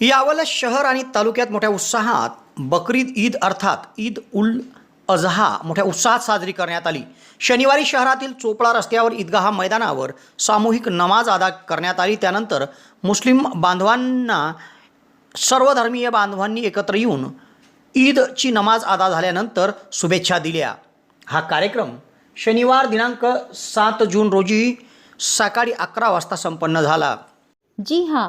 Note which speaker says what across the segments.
Speaker 1: यावल शहर आणि तालुक्यात मोठ्या उत्साहात बकरीद ईद अर्थात ईद उल अजहा मोठ्या उत्साहात साजरी करण्यात आली. शनिवारी शहरातील चोपळा रस्त्यावर ईदगाह मैदानावर सामूहिक नमाज अदा करण्यात आली. त्यानंतर मुस्लिम बांधवांना सर्व धर्मीय बांधवांनी एकत्र येऊन ईदची नमाज अदा झाल्यानंतर शुभेच्छा दिल्या. हा कार्यक्रम शनिवार दिनांक सात जून रोजी सकाळी अकरा वाजता संपन्न झाला.
Speaker 2: जी हां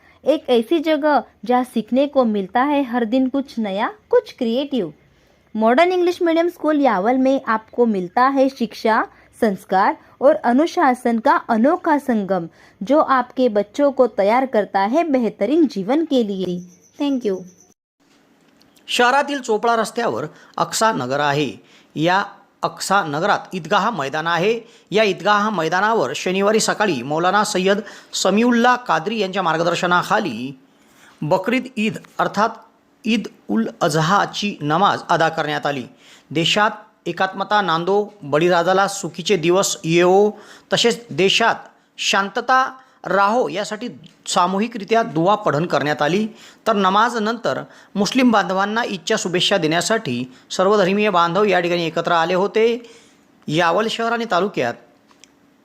Speaker 2: एक ऐसी जगह जहाँ सीखने को मिलता है हर दिन कुछ नया कुछ creative modern English medium school Yawal में आपको मिलता है शिक्षा संस्कार और अनुशासन का अनोखा संगम जो आपके बच्चों को तैयार करता है बेहतरीन जीवन के लिए। थैंक यू
Speaker 1: शहरातील चोपडा रस्त्यावर अक्सा नगर आहे. या अक्सा नगरात ईदगाह मैदान आहे. या ईदगाह मैदानावर शनिवारी सकाळी मौलाना सय्यद समीउल्ला कादरी यांच्या मार्गदर्शनाखाली बकरीद ईद अर्थात ईद उल अजहाची नमाज अदा करण्यात आली. देशात एकात्मता नांदो बळीराजाला सुखीचे दिवस येवो तसेच देशात शांतता राहो यासाठी सामूहिकरित्या दुवा पठण करण्यात आली. तर नमाजनंतर मुस्लिम बांधवांना ईदच्या शुभेच्छा देण्यासाठी सर्वधर्मीय बांधव या ठिकाणी एकत्र आले होते. यावल शहर आणि तालुक्यात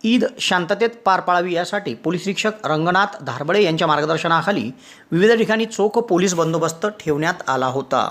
Speaker 1: ईद शांततेत पार पाडावी यासाठी पोलीस निरीक्षक रंगनाथ धारबळे यांच्या मार्गदर्शनाखाली विविध ठिकाणी चोख पोलीस बंदोबस्त ठेवण्यात आला होता.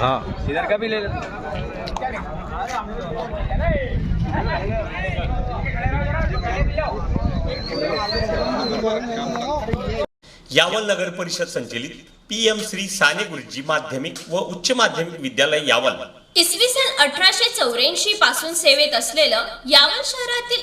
Speaker 1: हां.
Speaker 3: इधर का भी ले
Speaker 4: यावल नगर परिषद संचलित पी एम श्री साने गुरुजी माध्यमिक व उच्च माध्यमिक विद्यालय यावल.
Speaker 5: इसवी सन अठराशे चौऱ्याऐंशी पासून सेवेत असलेलं यावल शहरातील